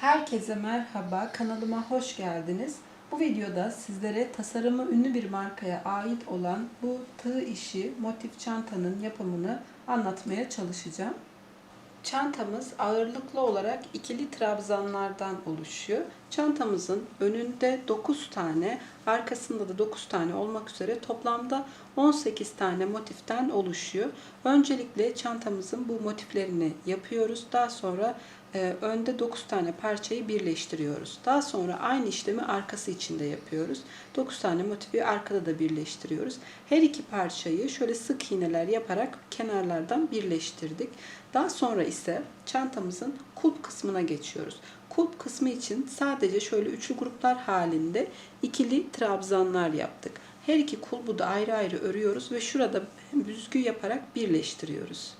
Herkese merhaba, kanalıma hoş geldiniz. Bu videoda sizlere tasarımı ünlü bir markaya ait olan bu tığ işi motif çantanın yapımını anlatmaya çalışacağım. Çantamız ağırlıklı olarak ikili trabzanlardan oluşuyor. Çantamızın önünde 9 tane, arkasında da 9 tane olmak üzere toplamda 18 tane motiften oluşuyor. Öncelikle çantamızın bu motiflerini yapıyoruz. Daha sonra önde 9 tane parçayı birleştiriyoruz. Daha sonra aynı işlemi arkası için de yapıyoruz. 9 tane motifi arkada da birleştiriyoruz. Her iki parçayı şöyle sık iğneler yaparak kenarlardan birleştirdik. Daha sonra ise çantamızın kulp kısmına geçiyoruz. Kulp kısmı için sadece şöyle üçlü gruplar halinde ikili trabzanlar yaptık. Her iki kulbu da ayrı ayrı örüyoruz ve şurada büzgü yaparak birleştiriyoruz.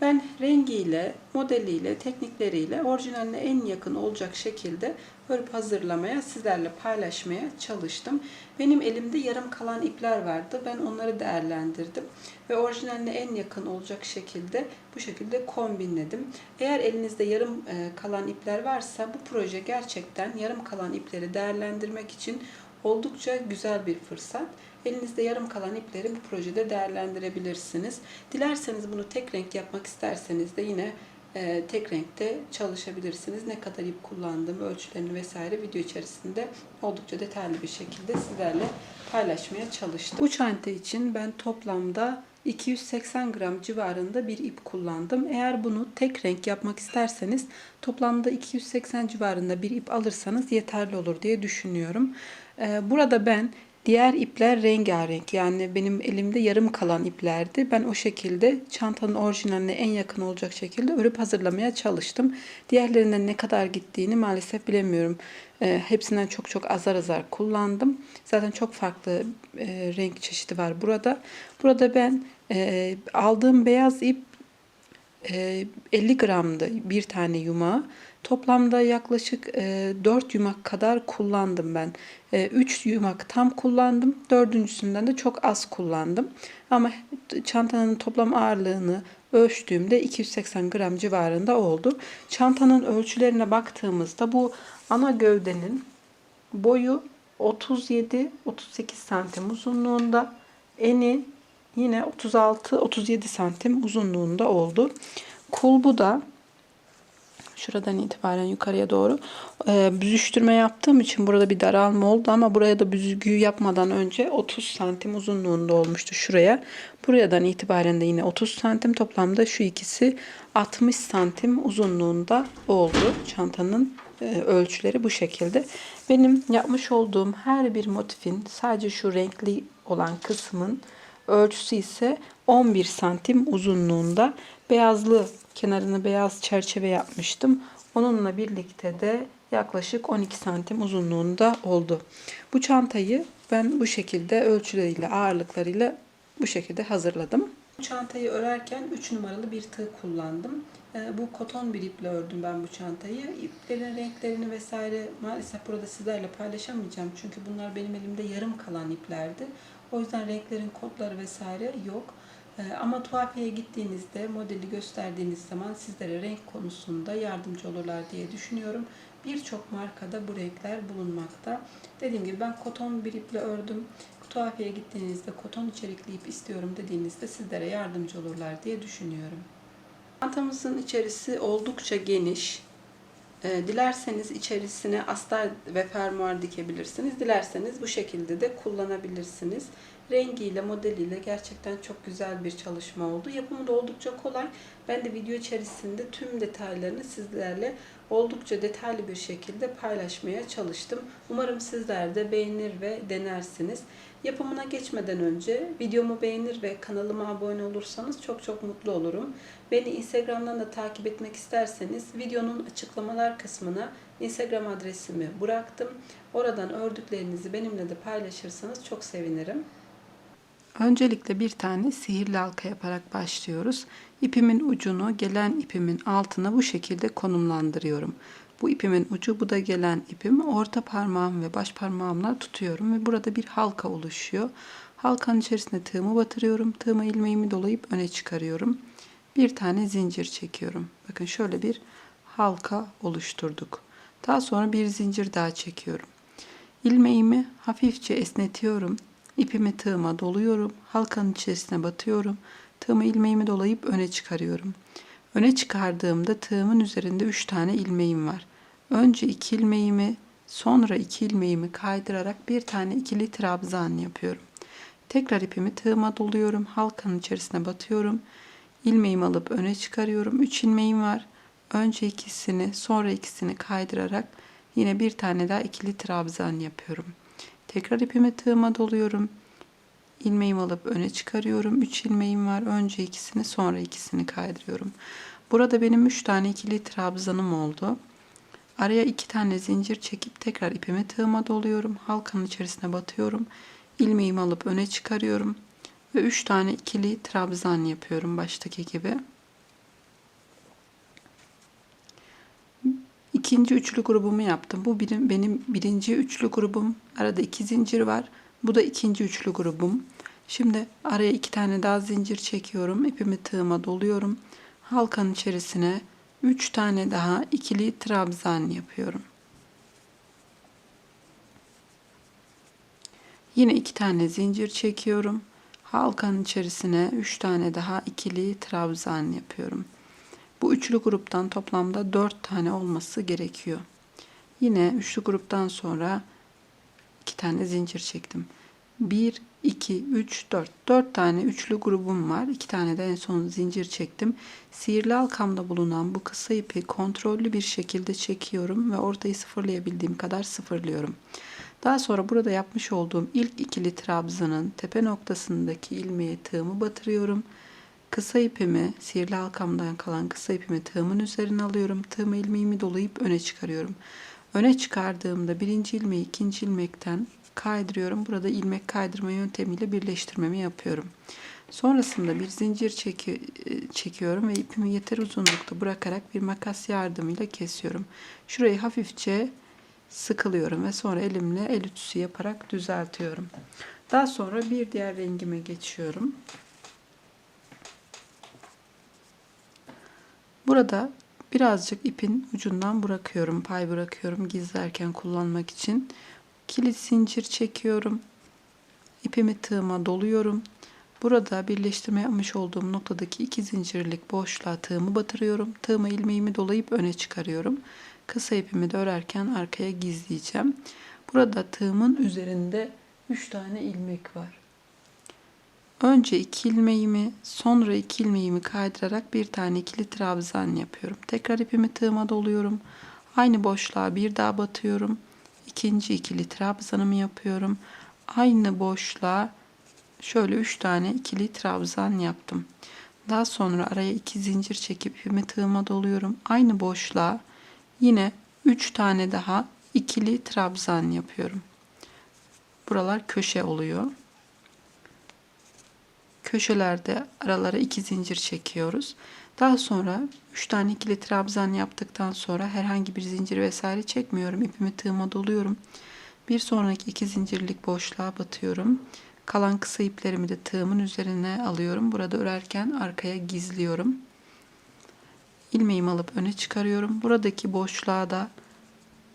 Ben rengiyle, modeliyle, teknikleriyle orijinaline en yakın olacak şekilde örüp hazırlamaya, sizlerle paylaşmaya çalıştım. Benim elimde yarım kalan ipler vardı. Ben onları değerlendirdim ve orijinaline en yakın olacak şekilde bu şekilde kombinledim. Eğer elinizde yarım e, kalan ipler varsa bu proje gerçekten yarım kalan ipleri değerlendirmek için oldukça güzel bir fırsat. Elinizde yarım kalan ipleri bu projede değerlendirebilirsiniz. Dilerseniz bunu tek renk yapmak isterseniz de yine e, tek renkte çalışabilirsiniz. Ne kadar ip kullandığım ölçülerini vesaire video içerisinde oldukça detaylı bir şekilde sizlerle paylaşmaya çalıştım. Bu çanta için ben toplamda 280 gram civarında bir ip kullandım. Eğer bunu tek renk yapmak isterseniz toplamda 280 civarında bir ip alırsanız yeterli olur diye düşünüyorum. Ee, Burada ben diğer ipler rengarenk yani benim elimde yarım kalan iplerdi. Ben o şekilde çantanın orijinaline en yakın olacak şekilde örüp hazırlamaya çalıştım. Diğerlerinden ne kadar gittiğini maalesef bilemiyorum. Ee, Hepsinden çok çok azar azar kullandım. Zaten çok farklı e, renk çeşidi var burada. Burada ben e, aldığım beyaz ip e, 50 gramdı bir tane yumağı. Toplamda yaklaşık e, 4 yumak kadar kullandım ben. E, 3 yumak tam kullandım. Dördüncüsünden de çok az kullandım. Ama çantanın toplam ağırlığını ölçtüğümde 280 gram civarında oldu. Çantanın ölçülerine baktığımızda bu ana gövdenin boyu 37-38 santim uzunluğunda. Eni yine 36-37 santim uzunluğunda oldu. Kulbu da şuradan itibaren yukarıya doğru e, büzüştürme yaptığım için burada bir daralma oldu ama buraya da büzgüyü yapmadan önce 30 santim uzunluğunda olmuştu şuraya. Buradan itibaren de yine 30 santim toplamda şu ikisi 60 santim uzunluğunda oldu. Çantanın e, ölçüleri bu şekilde. Benim yapmış olduğum her bir motifin sadece şu renkli olan kısmın ölçüsü ise 11 santim uzunluğunda. Beyazlı kenarını beyaz çerçeve yapmıştım. Onunla birlikte de yaklaşık 12 santim uzunluğunda oldu. Bu çantayı ben bu şekilde ölçüleriyle ağırlıklarıyla bu şekilde hazırladım. Çantayı örerken 3 numaralı bir tığ kullandım. Ee, Bu koton bir iple ördüm ben bu çantayı. İplerin renklerini vesaire maalesef burada sizlerle paylaşamayacağım. Çünkü bunlar benim elimde yarım kalan iplerdi. O yüzden renklerin kodları vesaire yok. Ee, Ama tuhafiyeye gittiğinizde modeli gösterdiğiniz zaman sizlere renk konusunda yardımcı olurlar diye düşünüyorum. Birçok markada bu renkler bulunmakta. Dediğim gibi ben koton bir iple ördüm. Tuhafiyeye gittiğinizde koton içerikli ip istiyorum dediğinizde sizlere yardımcı olurlar diye düşünüyorum. Çantamızın içerisi oldukça geniş. Ee, Dilerseniz içerisine astar ve fermuar dikebilirsiniz. Dilerseniz bu şekilde de kullanabilirsiniz. Rengiyle, modeliyle gerçekten çok güzel bir çalışma oldu. Yapımı da oldukça kolay. Ben de video içerisinde tüm detaylarını sizlerle oldukça detaylı bir şekilde paylaşmaya çalıştım. Umarım sizler de beğenir ve denersiniz. Yapımına geçmeden önce videomu beğenir ve kanalıma abone olursanız çok çok mutlu olurum. Beni Instagram'dan da takip etmek isterseniz videonun açıklamalar kısmına Instagram adresimi bıraktım. Oradan ördüklerinizi benimle de paylaşırsanız çok sevinirim. Öncelikle bir tane sihirli halka yaparak başlıyoruz. İpimin ucunu gelen ipimin altına bu şekilde konumlandırıyorum. Bu ipimin ucu, bu da gelen ipim. Orta parmağım ve baş parmağımla tutuyorum ve burada bir halka oluşuyor. Halkanın içerisine tığımı batırıyorum. Tığıma ilmeğimi dolayıp öne çıkarıyorum. Bir tane zincir çekiyorum. Bakın şöyle bir halka oluşturduk. Daha sonra bir zincir daha çekiyorum. İlmeğimi hafifçe esnetiyorum. İpimi tığıma doluyorum. Halkanın içerisine batıyorum. Tığımı ilmeğimi dolayıp öne çıkarıyorum. Öne çıkardığımda tığımın üzerinde 3 tane ilmeğim var. Önce 2 ilmeğimi, sonra 2 ilmeğimi kaydırarak bir tane ikili trabzan yapıyorum. Tekrar ipimi tığıma doluyorum. Halkanın içerisine batıyorum. İlmeğimi alıp öne çıkarıyorum. 3 ilmeğim var. Önce ikisini, sonra ikisini kaydırarak yine bir tane daha ikili trabzan yapıyorum. Tekrar ipimi tığıma doluyorum. İlmeğimi alıp öne çıkarıyorum. 3 ilmeğim var. Önce ikisini, sonra ikisini kaydırıyorum. Burada benim 3 tane ikili trabzanım oldu. Araya 2 tane zincir çekip tekrar ipimi tığıma doluyorum. Halkanın içerisine batıyorum. İlmeğimi alıp öne çıkarıyorum. Ve 3 tane ikili trabzan yapıyorum baştaki gibi. İkinci üçlü grubumu yaptım. Bu benim, benim birinci üçlü grubum. Arada iki zincir var. Bu da ikinci üçlü grubum. Şimdi araya iki tane daha zincir çekiyorum. İpimi tığıma doluyorum. Halkanın içerisine üç tane daha ikili trabzan yapıyorum. Yine iki tane zincir çekiyorum. Halkanın içerisine üç tane daha ikili trabzan yapıyorum. Bu üçlü gruptan toplamda 4 tane olması gerekiyor. Yine üçlü gruptan sonra 2 tane zincir çektim. 1, 2, 3, 4. 4 tane üçlü grubum var. 2 tane de en son zincir çektim. Sihirli halkamda bulunan bu kısa ipi kontrollü bir şekilde çekiyorum ve ortayı sıfırlayabildiğim kadar sıfırlıyorum. Daha sonra burada yapmış olduğum ilk ikili trabzanın tepe noktasındaki ilmeğe tığımı batırıyorum. Kısa ipimi, sihirli halkamdan kalan kısa ipimi tığımın üzerine alıyorum. Tığımı ilmeğimi dolayıp öne çıkarıyorum. Öne çıkardığımda birinci ilmeği ikinci ilmekten kaydırıyorum. Burada ilmek kaydırma yöntemiyle birleştirmemi yapıyorum. Sonrasında bir zincir çeki, çekiyorum ve ipimi yeter uzunlukta bırakarak bir makas yardımıyla kesiyorum. Şurayı hafifçe sıkılıyorum ve sonra elimle el ütüsü yaparak düzeltiyorum. Daha sonra bir diğer rengime geçiyorum. Burada birazcık ipin ucundan bırakıyorum. Pay bırakıyorum gizlerken kullanmak için. Kilit zincir çekiyorum. İpimi tığıma doluyorum. Burada birleştirme yapmış olduğum noktadaki iki zincirlik boşluğa tığımı batırıyorum. Tığıma ilmeğimi dolayıp öne çıkarıyorum. Kısa ipimi de örerken arkaya gizleyeceğim. Burada tığımın üzerinde 3 tane ilmek var. Önce iki ilmeğimi, sonra iki ilmeğimi kaydırarak bir tane ikili trabzan yapıyorum. Tekrar ipimi tığıma doluyorum. Aynı boşluğa bir daha batıyorum. İkinci ikili trabzanımı yapıyorum. Aynı boşluğa şöyle üç tane ikili trabzan yaptım. Daha sonra araya iki zincir çekip ipimi tığıma doluyorum. Aynı boşluğa yine üç tane daha ikili trabzan yapıyorum. Buralar köşe oluyor köşelerde aralara iki zincir çekiyoruz. Daha sonra 3 tane ikili trabzan yaptıktan sonra herhangi bir zincir vesaire çekmiyorum. İpimi tığıma doluyorum. Bir sonraki iki zincirlik boşluğa batıyorum. Kalan kısa iplerimi de tığımın üzerine alıyorum. Burada örerken arkaya gizliyorum. İlmeğimi alıp öne çıkarıyorum. Buradaki boşluğa da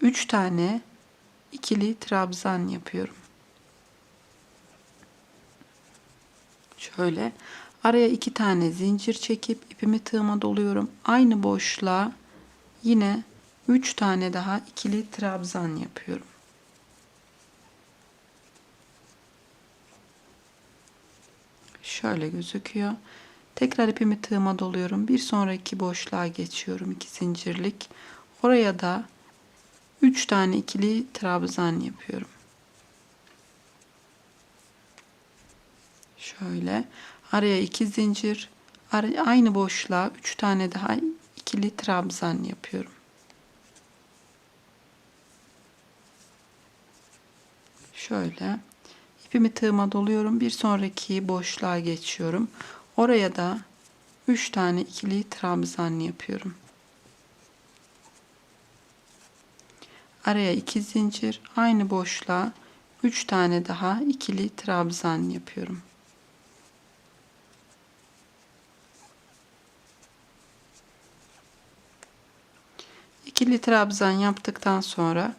3 tane ikili trabzan yapıyorum. Şöyle araya iki tane zincir çekip ipimi tığıma doluyorum. Aynı boşluğa yine üç tane daha ikili trabzan yapıyorum. Şöyle gözüküyor. Tekrar ipimi tığıma doluyorum. Bir sonraki boşluğa geçiyorum. iki zincirlik. Oraya da 3 tane ikili trabzan yapıyorum. Şöyle araya iki zincir aynı boşluğa üç tane daha ikili trabzan yapıyorum. Şöyle ipimi tığıma doluyorum. Bir sonraki boşluğa geçiyorum. Oraya da 3 tane ikili trabzan yapıyorum. Araya iki zincir, aynı boşluğa 3 tane daha ikili trabzan yapıyorum. İkili trabzan yaptıktan sonra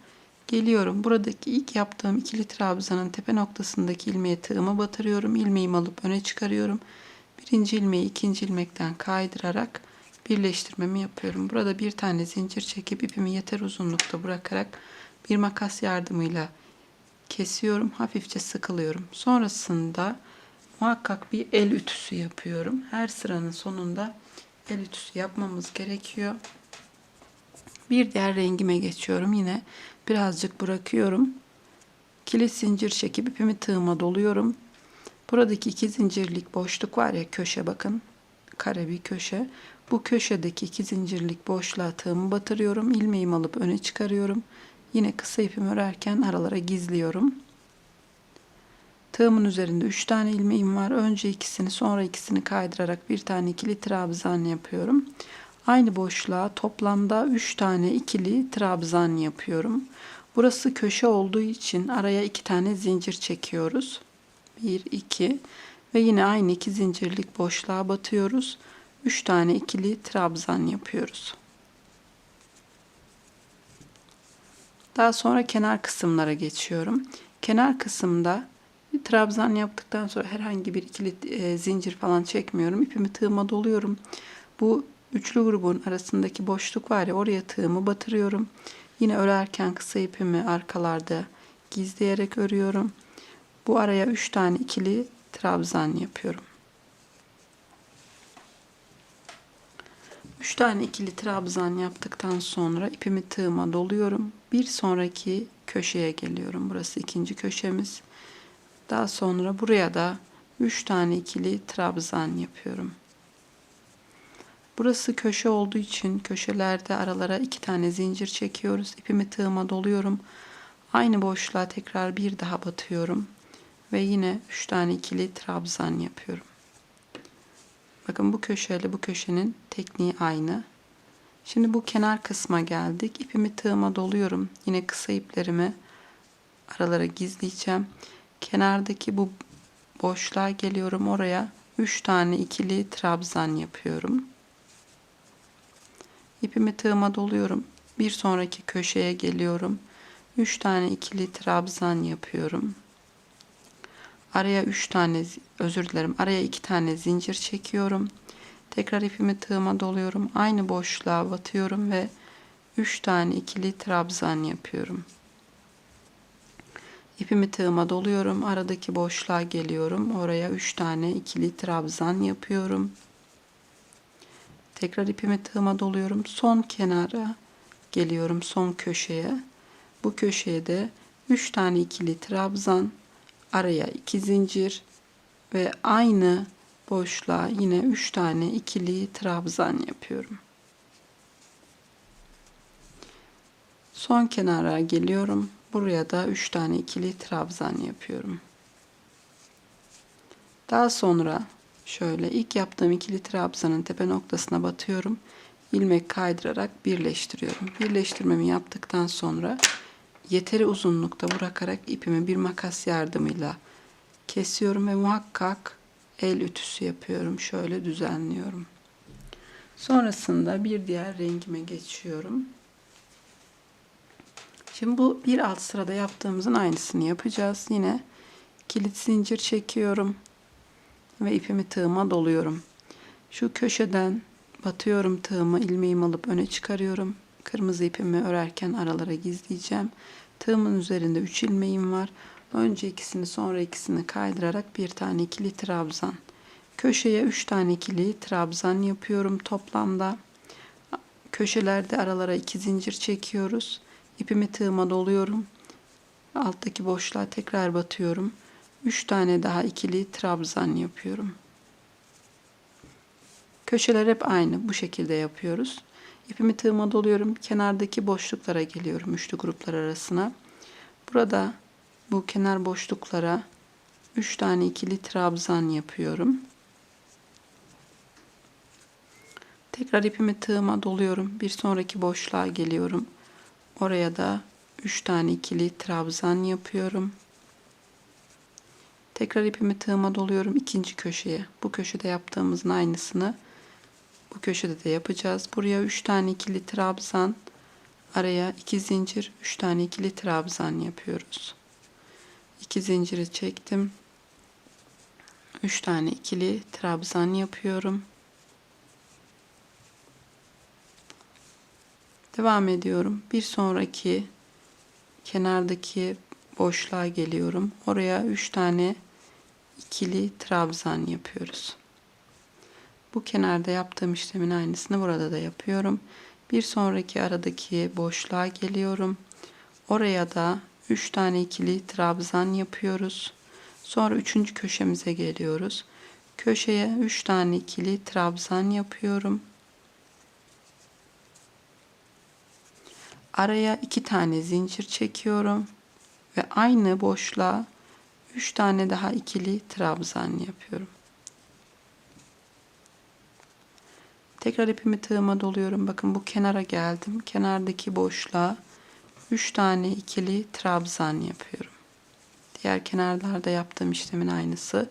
geliyorum. Buradaki ilk yaptığım ikili trabzanın tepe noktasındaki ilmeğe tığımı batırıyorum. İlmeğimi alıp öne çıkarıyorum. Birinci ilmeği ikinci ilmekten kaydırarak birleştirmemi yapıyorum. Burada bir tane zincir çekip ipimi yeter uzunlukta bırakarak bir makas yardımıyla kesiyorum. Hafifçe sıkılıyorum. Sonrasında muhakkak bir el ütüsü yapıyorum. Her sıranın sonunda el ütüsü yapmamız gerekiyor. Bir diğer rengime geçiyorum. Yine birazcık bırakıyorum. Kilit zincir çekip ipimi tığıma doluyorum. Buradaki iki zincirlik boşluk var ya köşe bakın. Kare bir köşe. Bu köşedeki iki zincirlik boşluğa tığımı batırıyorum. İlmeğimi alıp öne çıkarıyorum. Yine kısa ipimi örerken aralara gizliyorum. Tığımın üzerinde 3 tane ilmeğim var. Önce ikisini sonra ikisini kaydırarak bir tane ikili trabzan yapıyorum. Aynı boşluğa toplamda 3 tane ikili trabzan yapıyorum. Burası köşe olduğu için araya 2 tane zincir çekiyoruz. 1 2 ve yine aynı iki zincirlik boşluğa batıyoruz. 3 tane ikili trabzan yapıyoruz. Daha sonra kenar kısımlara geçiyorum. Kenar kısımda bir trabzan yaptıktan sonra herhangi bir ikili e, zincir falan çekmiyorum. İpimi tığıma doluyorum. Bu üçlü grubun arasındaki boşluk var ya oraya tığımı batırıyorum. Yine örerken kısa ipimi arkalarda gizleyerek örüyorum. Bu araya 3 tane ikili trabzan yapıyorum. 3 tane ikili trabzan yaptıktan sonra ipimi tığıma doluyorum. Bir sonraki köşeye geliyorum. Burası ikinci köşemiz. Daha sonra buraya da 3 tane ikili trabzan yapıyorum. Burası köşe olduğu için köşelerde aralara 2 tane zincir çekiyoruz. İpimi tığıma doluyorum. Aynı boşluğa tekrar bir daha batıyorum. Ve yine 3 tane ikili trabzan yapıyorum. Bakın bu köşeyle bu köşenin tekniği aynı. Şimdi bu kenar kısma geldik. İpimi tığıma doluyorum. Yine kısa iplerimi aralara gizleyeceğim. Kenardaki bu boşluğa geliyorum. Oraya 3 tane ikili trabzan yapıyorum. İpimi tığıma doluyorum. Bir sonraki köşeye geliyorum. 3 tane ikili trabzan yapıyorum. Araya 3 tane özür dilerim. Araya 2 tane zincir çekiyorum. Tekrar ipimi tığıma doluyorum. Aynı boşluğa batıyorum ve 3 tane ikili trabzan yapıyorum. İpimi tığıma doluyorum. Aradaki boşluğa geliyorum. Oraya 3 tane ikili trabzan yapıyorum. Tekrar ipimi tığıma doluyorum. Son kenara geliyorum. Son köşeye. Bu köşeye de 3 tane ikili trabzan, araya 2 zincir ve aynı boşluğa yine 3 tane ikili trabzan yapıyorum. Son kenara geliyorum. Buraya da 3 tane ikili trabzan yapıyorum. Daha sonra şöyle ilk yaptığım ikili trabzanın tepe noktasına batıyorum. ilmek kaydırarak birleştiriyorum. Birleştirmemi yaptıktan sonra yeteri uzunlukta bırakarak ipimi bir makas yardımıyla kesiyorum ve muhakkak el ütüsü yapıyorum. Şöyle düzenliyorum. Sonrasında bir diğer rengime geçiyorum. Şimdi bu bir alt sırada yaptığımızın aynısını yapacağız. Yine kilit zincir çekiyorum ve ipimi tığıma doluyorum. Şu köşeden batıyorum tığımı, ilmeğimi alıp öne çıkarıyorum. Kırmızı ipimi örerken aralara gizleyeceğim. Tığımın üzerinde 3 ilmeğim var. Önce ikisini sonra ikisini kaydırarak bir tane ikili trabzan. Köşeye 3 tane ikili trabzan yapıyorum toplamda. Köşelerde aralara 2 zincir çekiyoruz. İpimi tığıma doluyorum. Alttaki boşluğa tekrar batıyorum. 3 tane daha ikili trabzan yapıyorum. Köşeler hep aynı. Bu şekilde yapıyoruz. İpimi tığıma doluyorum. Kenardaki boşluklara geliyorum. Üçlü gruplar arasına. Burada bu kenar boşluklara 3 tane ikili trabzan yapıyorum. Tekrar ipimi tığıma doluyorum. Bir sonraki boşluğa geliyorum. Oraya da 3 tane ikili trabzan yapıyorum. Tekrar ipimi tığıma doluyorum ikinci köşeye. Bu köşede yaptığımızın aynısını bu köşede de yapacağız. Buraya 3 tane ikili trabzan, Araya iki zincir, üç tane ikili trabzan yapıyoruz. İki zinciri çektim. Üç tane ikili trabzan yapıyorum. Devam ediyorum. Bir sonraki kenardaki boşluğa geliyorum. Oraya 3 tane ikili trabzan yapıyoruz. Bu kenarda yaptığım işlemin aynısını burada da yapıyorum. Bir sonraki aradaki boşluğa geliyorum. Oraya da 3 tane ikili trabzan yapıyoruz. Sonra 3. köşemize geliyoruz. Köşeye 3 tane ikili trabzan yapıyorum. Araya 2 tane zincir çekiyorum ve aynı boşluğa 3 tane daha ikili trabzan yapıyorum. Tekrar ipimi tığıma doluyorum. Bakın bu kenara geldim. Kenardaki boşluğa 3 tane ikili trabzan yapıyorum. Diğer kenarlarda yaptığım işlemin aynısı.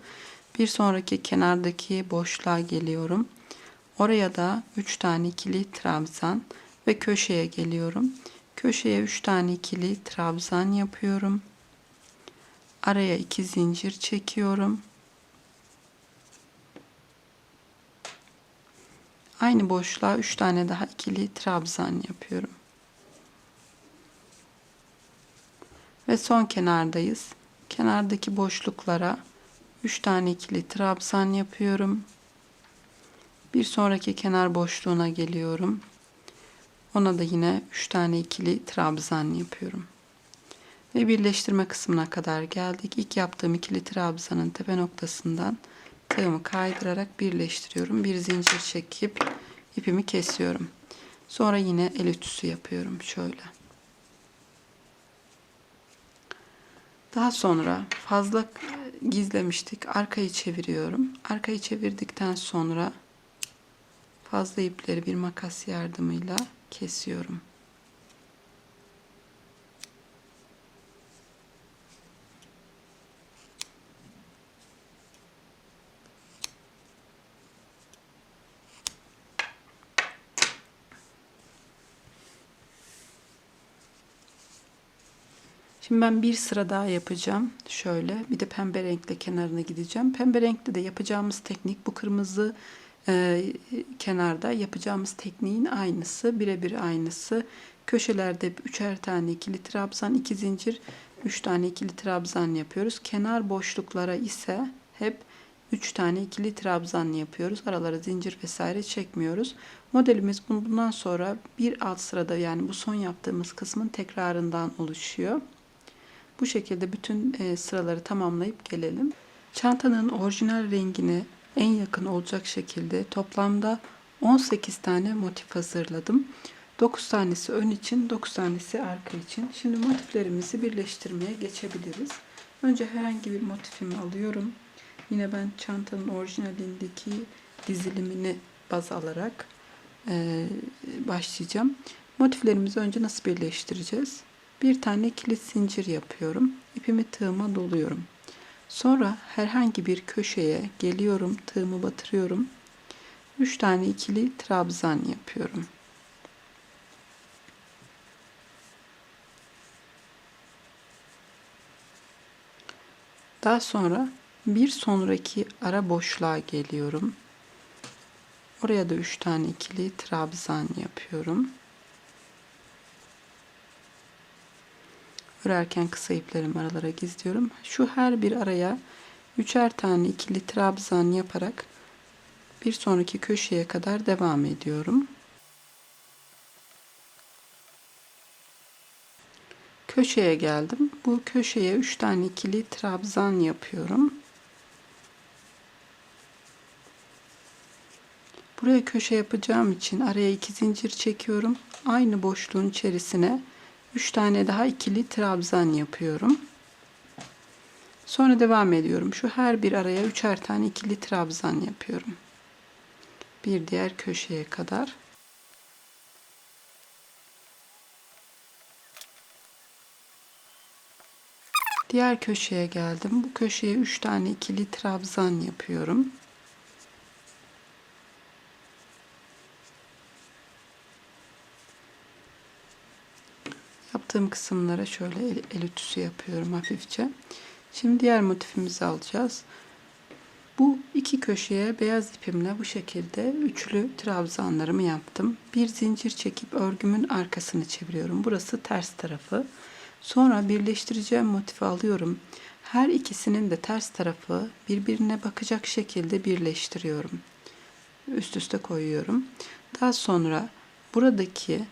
Bir sonraki kenardaki boşluğa geliyorum. Oraya da 3 tane ikili trabzan ve köşeye geliyorum. Köşeye 3 tane ikili trabzan yapıyorum. Araya 2 zincir çekiyorum. Aynı boşluğa 3 tane daha ikili trabzan yapıyorum. Ve son kenardayız. Kenardaki boşluklara 3 tane ikili trabzan yapıyorum. Bir sonraki kenar boşluğuna geliyorum. Ona da yine 3 tane ikili trabzan yapıyorum. Ve birleştirme kısmına kadar geldik. İlk yaptığım ikili trabzanın tepe noktasından tığımı kaydırarak birleştiriyorum. Bir zincir çekip ipimi kesiyorum. Sonra yine el ütüsü yapıyorum şöyle. Daha sonra fazla gizlemiştik. Arkayı çeviriyorum. Arkayı çevirdikten sonra fazla ipleri bir makas yardımıyla kesiyorum. Şimdi ben bir sıra daha yapacağım. Şöyle bir de pembe renkle kenarına gideceğim. Pembe renkte de yapacağımız teknik bu kırmızı e, kenarda yapacağımız tekniğin aynısı. Birebir aynısı. Köşelerde üçer tane ikili trabzan, iki zincir, üç tane ikili trabzan yapıyoruz. Kenar boşluklara ise hep 3 tane ikili trabzan yapıyoruz. Aralara zincir vesaire çekmiyoruz. Modelimiz bundan sonra bir alt sırada yani bu son yaptığımız kısmın tekrarından oluşuyor. Bu şekilde bütün e, sıraları tamamlayıp gelelim. Çantanın orijinal rengine en yakın olacak şekilde toplamda 18 tane motif hazırladım. 9 tanesi ön için, 9 tanesi arka için. Şimdi motiflerimizi birleştirmeye geçebiliriz. Önce herhangi bir motifimi alıyorum. Yine ben çantanın orijinalindeki dizilimini baz alarak e, başlayacağım. Motiflerimizi önce nasıl birleştireceğiz? Bir tane kilit zincir yapıyorum. İpimi tığıma doluyorum. Sonra herhangi bir köşeye geliyorum, tığımı batırıyorum. 3 tane ikili trabzan yapıyorum. Daha sonra bir sonraki ara boşluğa geliyorum. Oraya da 3 tane ikili trabzan yapıyorum. Örerken kısa iplerimi aralara gizliyorum. Şu her bir araya üçer tane ikili trabzan yaparak bir sonraki köşeye kadar devam ediyorum. Köşeye geldim. Bu köşeye 3 tane ikili trabzan yapıyorum. Buraya köşe yapacağım için araya iki zincir çekiyorum. Aynı boşluğun içerisine 3 tane daha ikili trabzan yapıyorum. Sonra devam ediyorum. Şu her bir araya üçer tane ikili trabzan yapıyorum. Bir diğer köşeye kadar. Diğer köşeye geldim. Bu köşeye 3 tane ikili trabzan yapıyorum. Yaptığım kısımlara şöyle el, el ütüsü yapıyorum hafifçe. Şimdi diğer motifimizi alacağız. Bu iki köşeye beyaz ipimle bu şekilde üçlü trabzanlarımı yaptım. Bir zincir çekip örgümün arkasını çeviriyorum. Burası ters tarafı. Sonra birleştireceğim motifi alıyorum. Her ikisinin de ters tarafı birbirine bakacak şekilde birleştiriyorum. Üst üste koyuyorum. Daha sonra buradaki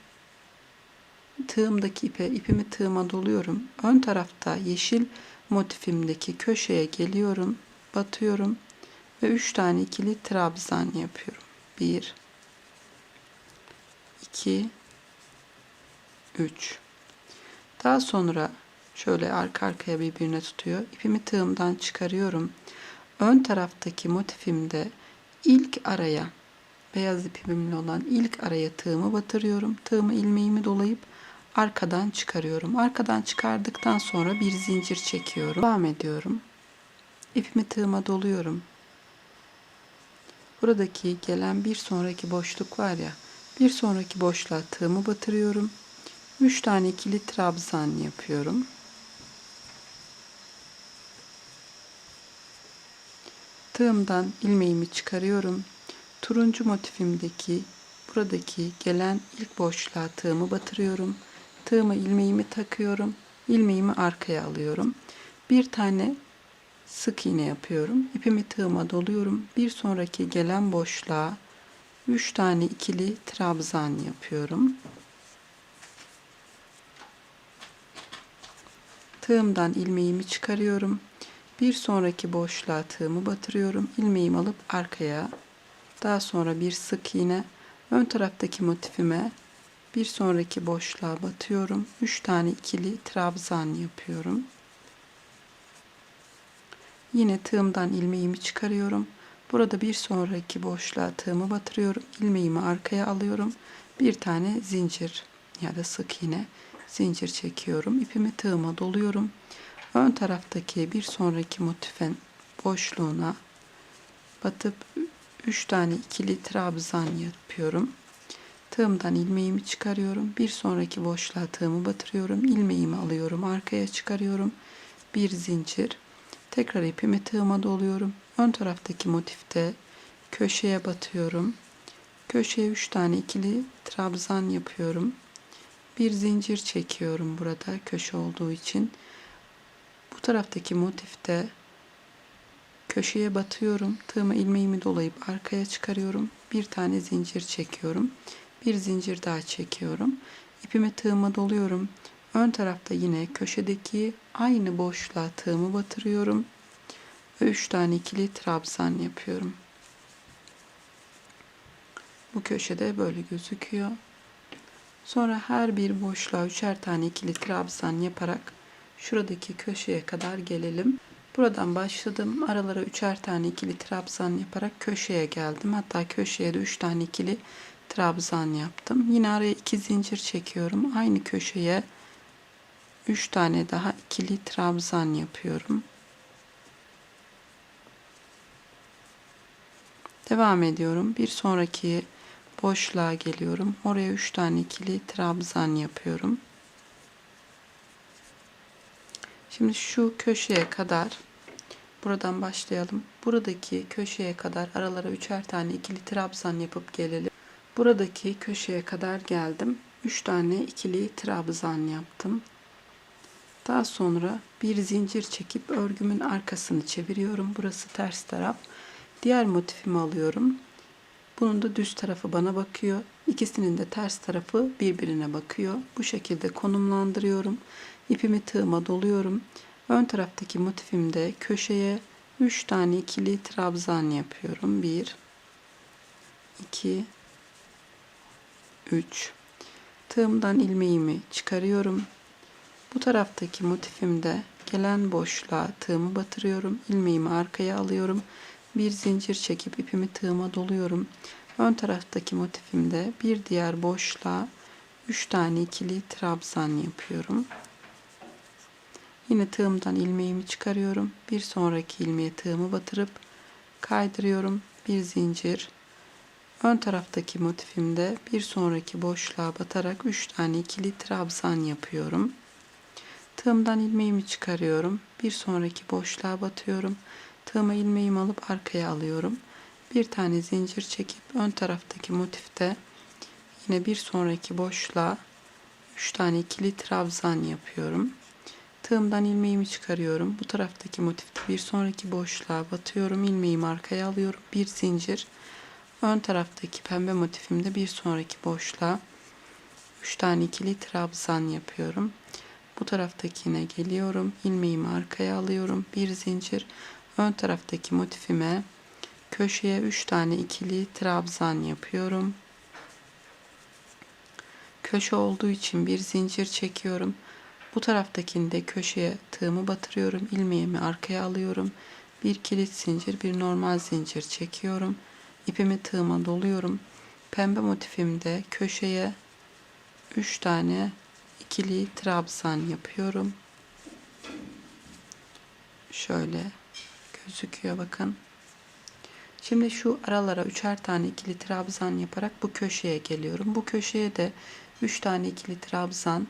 tığımdaki ipe, ipimi tığıma doluyorum. Ön tarafta yeşil motifimdeki köşeye geliyorum, batıyorum ve 3 tane ikili trabzan yapıyorum. 1 2 3 Daha sonra şöyle arka arkaya birbirine tutuyor. İpimi tığımdan çıkarıyorum. Ön taraftaki motifimde ilk araya beyaz ipimle olan ilk araya tığımı batırıyorum. Tığımı ilmeğimi dolayıp arkadan çıkarıyorum. Arkadan çıkardıktan sonra bir zincir çekiyorum. Devam ediyorum. İpimi tığıma doluyorum. Buradaki gelen bir sonraki boşluk var ya. Bir sonraki boşluğa tığımı batırıyorum. 3 tane ikili trabzan yapıyorum. Tığımdan ilmeğimi çıkarıyorum. Turuncu motifimdeki buradaki gelen ilk boşluğa tığımı batırıyorum. Tığımı ilmeğimi takıyorum. İlmeğimi arkaya alıyorum. Bir tane sık iğne yapıyorum. İpimi tığıma doluyorum. Bir sonraki gelen boşluğa 3 tane ikili trabzan yapıyorum. Tığımdan ilmeğimi çıkarıyorum. Bir sonraki boşluğa tığımı batırıyorum. İlmeğimi alıp arkaya daha sonra bir sık iğne ön taraftaki motifime bir sonraki boşluğa batıyorum. 3 tane ikili trabzan yapıyorum. Yine tığımdan ilmeğimi çıkarıyorum. Burada bir sonraki boşluğa tığımı batırıyorum. İlmeğimi arkaya alıyorum. Bir tane zincir ya da sık iğne zincir çekiyorum. İpimi tığıma doluyorum. Ön taraftaki bir sonraki motifin boşluğuna batıp 3 tane ikili trabzan yapıyorum. Tığımdan ilmeğimi çıkarıyorum. Bir sonraki boşluğa tığımı batırıyorum. İlmeğimi alıyorum. Arkaya çıkarıyorum. Bir zincir. Tekrar ipimi tığıma doluyorum. Ön taraftaki motifte köşeye batıyorum. Köşeye 3 tane ikili trabzan yapıyorum. Bir zincir çekiyorum burada köşe olduğu için. Bu taraftaki motifte köşeye batıyorum. Tığıma ilmeğimi dolayıp arkaya çıkarıyorum. Bir tane zincir çekiyorum. Bir zincir daha çekiyorum. İpimi tığıma doluyorum. Ön tarafta yine köşedeki aynı boşluğa tığımı batırıyorum. Ve 3 tane ikili trabzan yapıyorum. Bu köşede böyle gözüküyor. Sonra her bir boşluğa üçer tane ikili trabzan yaparak şuradaki köşeye kadar gelelim. Buradan başladım. Aralara üçer tane ikili trabzan yaparak köşeye geldim. Hatta köşeye de üç tane ikili trabzan yaptım. Yine araya iki zincir çekiyorum. Aynı köşeye üç tane daha ikili trabzan yapıyorum. Devam ediyorum. Bir sonraki boşluğa geliyorum. Oraya üç tane ikili trabzan yapıyorum. Şimdi şu köşeye kadar buradan başlayalım. Buradaki köşeye kadar aralara üçer tane ikili trabzan yapıp gelelim. Buradaki köşeye kadar geldim. Üç tane ikili trabzan yaptım. Daha sonra bir zincir çekip örgümün arkasını çeviriyorum. Burası ters taraf. Diğer motifimi alıyorum. Bunun da düz tarafı bana bakıyor. İkisinin de ters tarafı birbirine bakıyor. Bu şekilde konumlandırıyorum. İpimi tığıma doluyorum. Ön taraftaki motifimde köşeye 3 tane ikili trabzan yapıyorum. 1 2 3 Tığımdan ilmeğimi çıkarıyorum. Bu taraftaki motifimde gelen boşluğa tığımı batırıyorum. İlmeğimi arkaya alıyorum. Bir zincir çekip ipimi tığıma doluyorum. Ön taraftaki motifimde bir diğer boşluğa 3 tane ikili trabzan yapıyorum. Yine tığımdan ilmeğimi çıkarıyorum. Bir sonraki ilmeğe tığımı batırıp kaydırıyorum. Bir zincir. Ön taraftaki motifimde bir sonraki boşluğa batarak 3 tane ikili trabzan yapıyorum. Tığımdan ilmeğimi çıkarıyorum. Bir sonraki boşluğa batıyorum. Tığıma ilmeğimi alıp arkaya alıyorum. Bir tane zincir çekip ön taraftaki motifte yine bir sonraki boşluğa 3 tane ikili trabzan yapıyorum. Tığımdan ilmeğimi çıkarıyorum. Bu taraftaki motifte bir sonraki boşluğa batıyorum. ilmeğimi arkaya alıyorum. Bir zincir. Ön taraftaki pembe motifimde bir sonraki boşluğa 3 tane ikili trabzan yapıyorum. Bu taraftakine geliyorum. ilmeğimi arkaya alıyorum. Bir zincir. Ön taraftaki motifime köşeye 3 tane ikili trabzan yapıyorum. Köşe olduğu için bir zincir çekiyorum. Bu taraftakinde köşeye tığımı batırıyorum. ilmeğimi arkaya alıyorum. Bir kilit zincir, bir normal zincir çekiyorum. İpimi tığıma doluyorum. Pembe motifimde köşeye 3 tane ikili trabzan yapıyorum. Şöyle gözüküyor bakın. Şimdi şu aralara üçer tane ikili trabzan yaparak bu köşeye geliyorum. Bu köşeye de 3 tane ikili trabzan,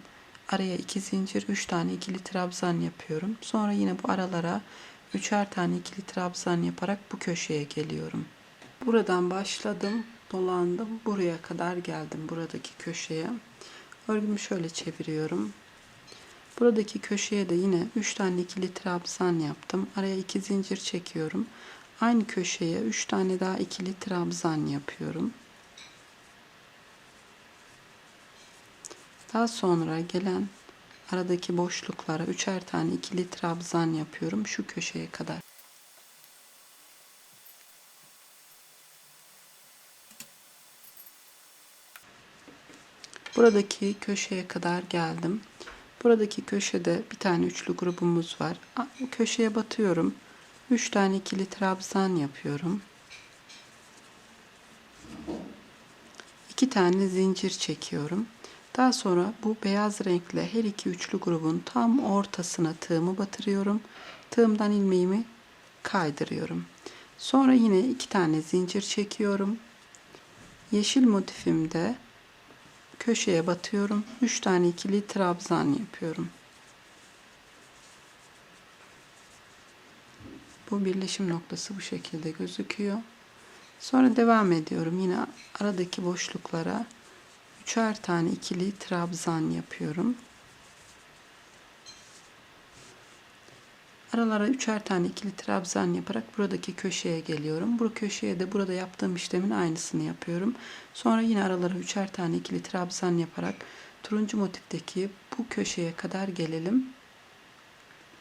araya 2 zincir, 3 tane ikili trabzan yapıyorum. Sonra yine bu aralara üçer tane ikili trabzan yaparak bu köşeye geliyorum. Buradan başladım, dolandım, buraya kadar geldim buradaki köşeye. Örgümü şöyle çeviriyorum. Buradaki köşeye de yine 3 tane ikili trabzan yaptım. Araya 2 zincir çekiyorum. Aynı köşeye 3 tane daha ikili trabzan yapıyorum. Daha sonra gelen aradaki boşluklara üçer tane ikili trabzan yapıyorum şu köşeye kadar. Buradaki köşeye kadar geldim. Buradaki köşede bir tane üçlü grubumuz var. Köşeye batıyorum. 3 tane ikili trabzan yapıyorum. 2 tane zincir çekiyorum. Daha sonra bu beyaz renkle her iki üçlü grubun tam ortasına tığımı batırıyorum. Tığımdan ilmeğimi kaydırıyorum. Sonra yine iki tane zincir çekiyorum. Yeşil motifimde köşeye batıyorum. 3 tane ikili trabzan yapıyorum. Bu birleşim noktası bu şekilde gözüküyor. Sonra devam ediyorum. Yine aradaki boşluklara üçer tane ikili trabzan yapıyorum. Aralara üçer tane ikili trabzan yaparak buradaki köşeye geliyorum. Bu köşeye de burada yaptığım işlemin aynısını yapıyorum. Sonra yine aralara üçer tane ikili trabzan yaparak turuncu motifteki bu köşeye kadar gelelim.